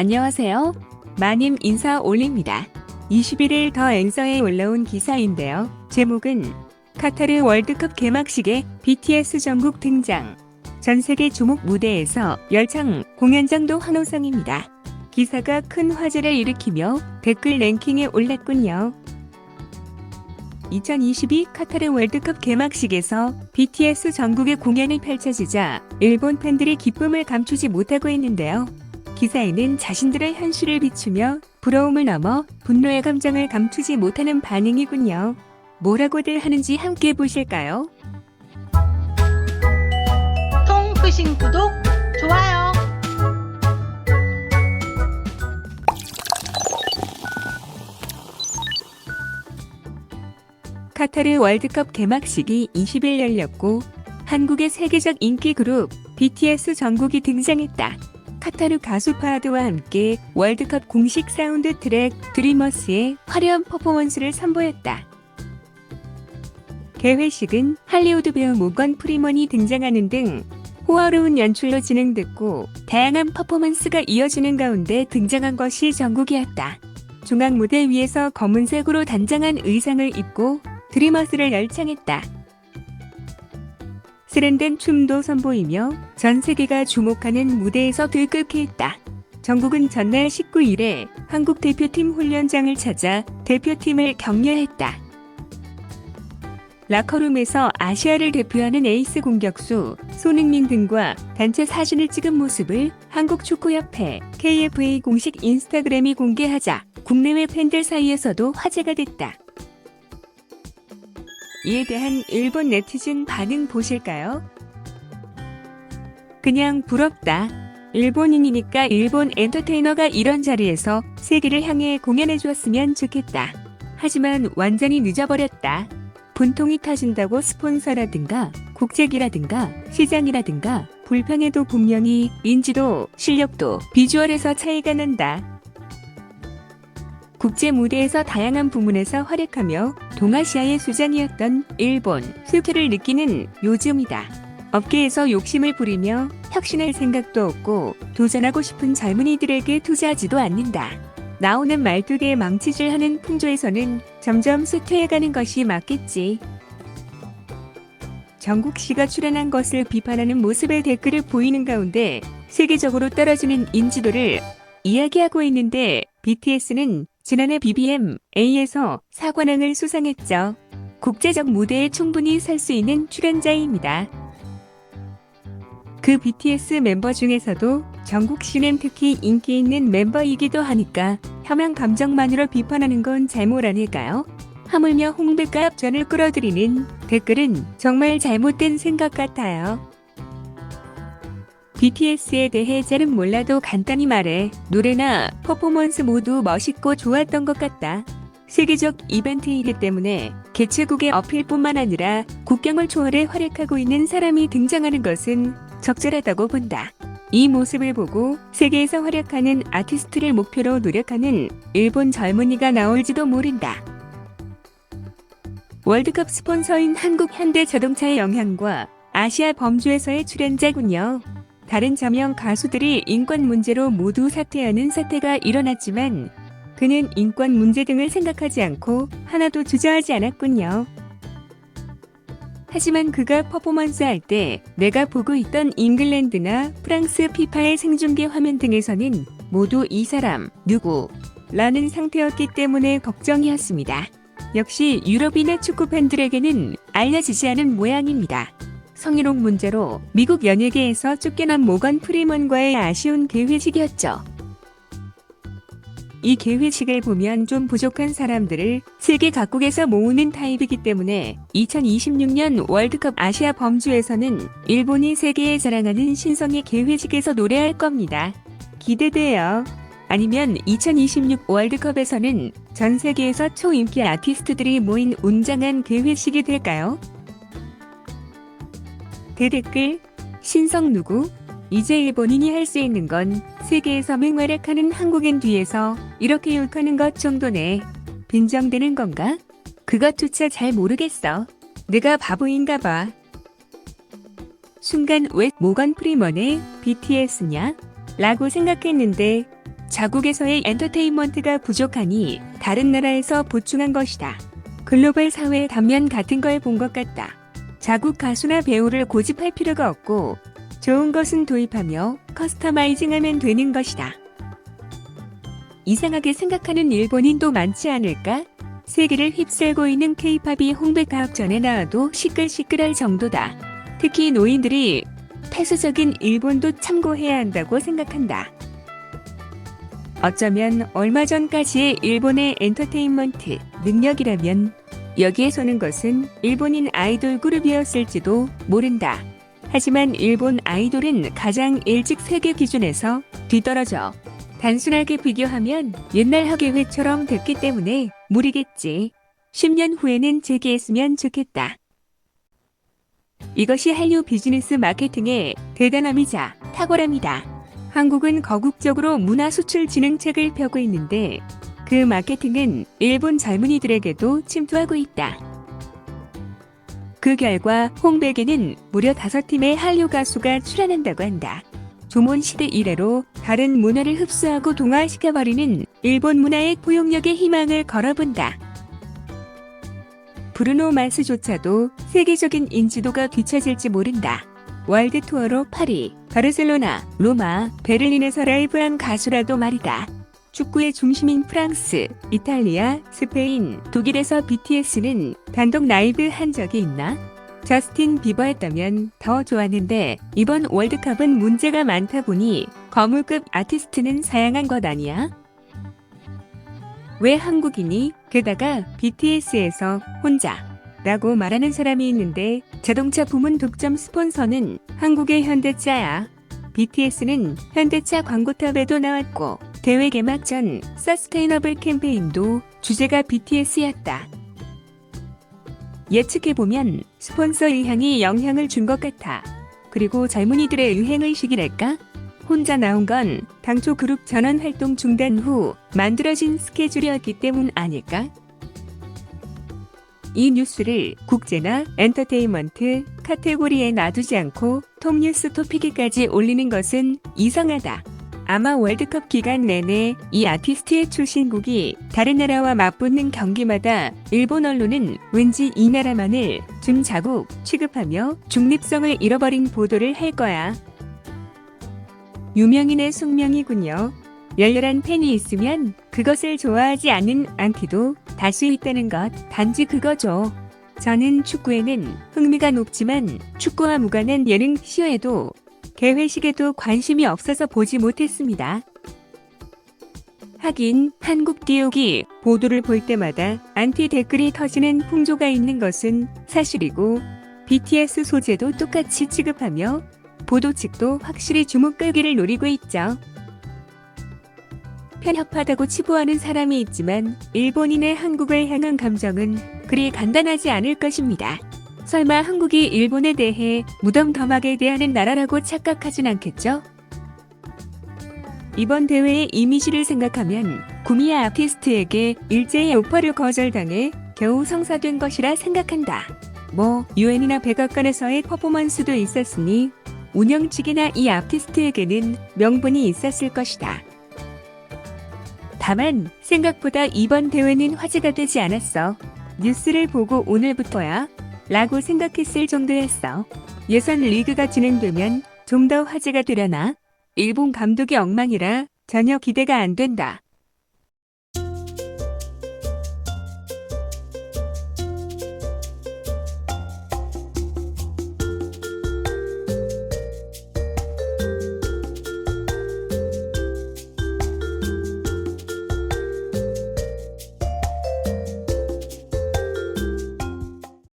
안녕하세요. 마님 인사 올립니다. 21일 더 앵서에 올라온 기사인데요. 제목은 카타르 월드컵 개막식에 BTS 전국 등장. 전 세계 주목 무대에서 열창 공연장도 환호성입니다. 기사가 큰 화제를 일으키며 댓글 랭킹에 올랐군요. 2022 카타르 월드컵 개막식에서 BTS 전국의 공연이 펼쳐지자 일본 팬들이 기쁨을 감추지 못하고 있는데요. 기사에는 자신들의 현실을 비추며 부러움을 넘어 분노의 감정을 감추지 못하는 반응이군요. 뭐라고들 하는지 함께 보실까요? 통크신 구독, 좋아요. 카타르 월드컵 개막식이 20일 열렸고 한국의 세계적 인기 그룹 BTS 전국이 등장했다. 카타르 가수 파하드와 함께 월드컵 공식 사운드 트랙 드리머스의 화려한 퍼포먼스를 선보였다. 개회식은 할리우드 배우 모건 프리먼이 등장하는 등 호화로운 연출로 진행됐고 다양한 퍼포먼스가 이어지는 가운데 등장한 것이 전국이었다. 중앙 무대 위에서 검은색으로 단장한 의상을 입고 드리머스를 열창했다. 세련된 춤도 선보이며 전 세계가 주목하는 무대에서 들끓게 했다. 정국은 전날 19일에 한국 대표팀 훈련장을 찾아 대표팀을 격려했다. 라커룸에서 아시아를 대표하는 에이스 공격수 손흥민 등과 단체 사진을 찍은 모습을 한국축구협회 KFA 공식 인스타그램이 공개하자 국내외 팬들 사이에서도 화제가 됐다. 이에 대한 일본 네티즌 반응 보실까요? 그냥 부럽다. 일본인이니까 일본 엔터테이너가 이런 자리에서 세계를 향해 공연해 주었으면 좋겠다. 하지만 완전히 늦어버렸다. 분통이 터진다고 스폰서라든가 국책이라든가 시장이라든가 불평해도 분명히 인지도, 실력도, 비주얼에서 차이가 난다. 국제 무대에서 다양한 부문에서 활약하며 동아시아의 수장이었던 일본 실패를 느끼는 요즘이다. 업계에서 욕심을 부리며 혁신할 생각도 없고 도전하고 싶은 젊은이들에게 투자하지도 않는다. 나오는 말투에 망치질하는 풍조에서는 점점 쇠퇴해가는 것이 맞겠지. 정국 씨가 출연한 것을 비판하는 모습의 댓글을 보이는 가운데 세계적으로 떨어지는 인지도를 이야기하고 있는데 BTS는 지난해 BBM A에서 사관왕을 수상했죠. 국제적 무대에 충분히 설 수 있는 출연자입니다. 그 BTS 멤버 중에서도 정국 씨는 특히 인기 있는 멤버이기도 하니까 혐한 감정만으로 비판하는 건 잘못 아닐까요? 하물며 홍백과 합전을 끌어들이는 댓글은 정말 잘못된 생각 같아요. BTS에 대해 잘은 몰라도 간단히 말해 노래나 퍼포먼스 모두 멋있고 좋았던 것 같다. 세계적 이벤트이기 때문에 개최국의 어필뿐만 아니라 국경을 초월해 활약하고 있는 사람이 등장하는 것은 적절하다고 본다. 이 모습을 보고 세계에서 활약하는 아티스트를 목표로 노력하는 일본 젊은이가 나올지도 모른다. 월드컵 스폰서인 한국 현대 자동차의 영향과 아시아 범주에서의 출연자군요. 다른 저명 가수들이 인권 문제로 모두 사퇴하는 사태가 일어났지만 그는 인권 문제 등을 생각하지 않고 하나도 주저하지 않았군요. 하지만 그가 퍼포먼스 할 때 내가 보고 있던 잉글랜드나 프랑스 피파의 생중계 화면 등에서는 모두 이 사람 누구 라는 상태였기 때문에 걱정이었습니다. 역시 유럽인의 축구 팬들에게는 알려지지 않은 모양입니다. 성희롱 문제로 미국 연예계에서 쫓겨난 모건 프리먼과의 아쉬운 개회식이었죠. 이 개회식을 보면 좀 부족한 사람들을 세계 각국에서 모으는 타입이기 때문에 2026년 월드컵 아시아 범주에서는 일본이 세계에 자랑하는 신성의 개회식에서 노래할 겁니다. 기대돼요. 아니면 2026 월드컵에서는 전 세계에서 초인기 아티스트들이 모인 웅장한 개회식이 될까요? 대댓글 신성 누구? 이제 일본인이 할 수 있는 건 세계에서 맹활약하는 한국인 뒤에서 이렇게 욕하는 것 정도네. 빈정되는 건가? 그것조차 잘 모르겠어. 내가 바보인가 봐. 순간 왜 모건 프리먼의 BTS냐? 라고 생각했는데 자국에서의 엔터테인먼트가 부족하니 다른 나라에서 보충한 것이다. 글로벌 사회의 단면 같은 걸 본 것 같다. 자국 가수나 배우를 고집할 필요가 없고 좋은 것은 도입하며 커스터마이징하면 되는 것이다. 이상하게 생각하는 일본인도 많지 않을까? 세계를 휩쓸고 있는 케이팝이 홍백 가업전에 나와도 시끌시끌할 정도다. 특히 노인들이 폐쇄적인 일본도 참고해야 한다고 생각한다. 어쩌면 얼마 전까지의 일본의 엔터테인먼트 능력이라면 여기에 서는 것은 일본인 아이돌 그룹이었을지도 모른다. 하지만 일본 아이돌은 가장 일찍 세계 기준에서 뒤떨어져. 단순하게 비교하면 옛날 학예회처럼 됐기 때문에 무리겠지. 10년 후에는 재기했으면 좋겠다. 이것이 한류 비즈니스 마케팅의 대단함이자 탁월함이다. 한국은 거국적으로 문화 수출 진흥책을 펴고 있는데 그 마케팅은 일본 젊은이들에게도 침투하고 있다. 그 결과 홍백에는 무려 다섯 팀의 한류 가수가 출연한다고 한다. 조몬 시대 이래로 다른 문화를 흡수하고 동화시켜버리는 일본 문화의 포용력에 희망을 걸어본다. 브루노 마스조차도 세계적인 인지도가 뒤처질지 모른다. 월드 투어로 파리, 바르셀로나, 로마, 베를린에서 라이브한 가수라도 말이다. 축구의 중심인 프랑스, 이탈리아, 스페인, 독일에서 BTS는 단독 라이브 한 적이 있나? 저스틴 비버였다면 더 좋았는데 이번 월드컵은 문제가 많다 보니 거물급 아티스트는 사양한 것 아니야? 왜 한국인이 게다가 BTS에서 혼자 라고 말하는 사람이 있는데 자동차 부문 독점 스폰서는 한국의 현대차야. BTS는 현대차 광고탑에도 나왔고 대회 개막 전 서스테이너블 캠페인도 주제가 BTS였다. 예측해보면 스폰서 의향이 영향을 준 것 같아. 그리고 젊은이들의 유행의식이랄까? 혼자 나온 건 당초 그룹 전원 활동 중단 후 만들어진 스케줄이었기 때문 아닐까? 이 뉴스를 국제나 엔터테인먼트 카테고리에 놔두지 않고 톱뉴스 토픽에까지 올리는 것은 이상하다. 아마 월드컵 기간 내내 이 아티스트의 출신국이 다른 나라와 맞붙는 경기마다 일본 언론은 왠지 이 나라만을 준자국 취급하며 중립성을 잃어버린 보도를 할 거야. 유명인의 숙명이군요. 열렬한 팬이 있으면 그것을 좋아하지 않는 안티도 다수 있다는 것, 단지 그거죠. 저는 축구에는 흥미가 높지만 축구와 무관한 예능 쇼에도 개회식에도 관심이 없어서 보지 못했습니다. 하긴 한국 띄우기 보도를 볼 때마다 안티 댓글이 터지는 풍조가 있는 것은 사실이고 BTS 소재도 똑같이 취급하며 보도 측도 확실히 주목 끌기를 노리고 있죠. 편협하다고 치부하는 사람이 있지만 일본인의 한국을 향한 감정은 그리 간단하지 않을 것입니다. 설마 한국이 일본에 대해 무덤덤하게 대하는 나라라고 착각하진 않겠죠? 이번 대회의 이미지를 생각하면 구미야 아티스트에게 일제히 오퍼를 거절당해 겨우 성사된 것이라 생각한다. 뭐 유엔이나 백악관에서의 퍼포먼스도 있었으니 운영 측이나 이 아티스트에게는 명분이 있었을 것이다. 다만 생각보다 이번 대회는 화제가 되지 않았어. 뉴스를 보고 오늘부터야 라고 생각했을 정도였어. 예선 리그가 진행되면 좀 더 화제가 되려나? 일본 감독이 엉망이라 전혀 기대가 안 된다.